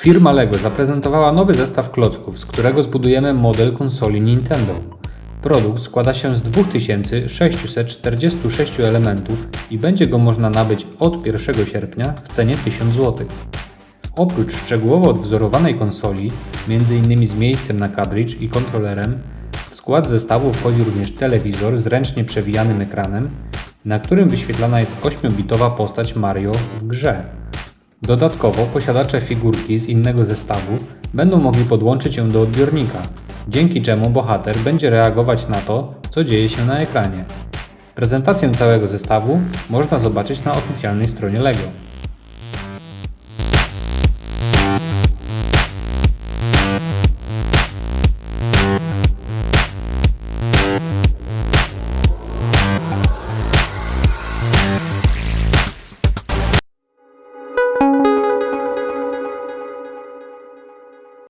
Firma LEGO zaprezentowała nowy zestaw klocków, z którego zbudujemy model konsoli Nintendo. Produkt składa się z 2646 elementów i będzie go można nabyć od 1 sierpnia w cenie 1000 zł. Oprócz szczegółowo odwzorowanej konsoli, m.in. z miejscem na cartridge i kontrolerem, w skład zestawu wchodzi również telewizor z ręcznie przewijanym ekranem, na którym wyświetlana jest 8-bitowa postać Mario w grze. Dodatkowo posiadacze figurki z innego zestawu będą mogli podłączyć ją do odbiornika, dzięki czemu bohater będzie reagować na to, co dzieje się na ekranie. Prezentację całego zestawu można zobaczyć na oficjalnej stronie LEGO.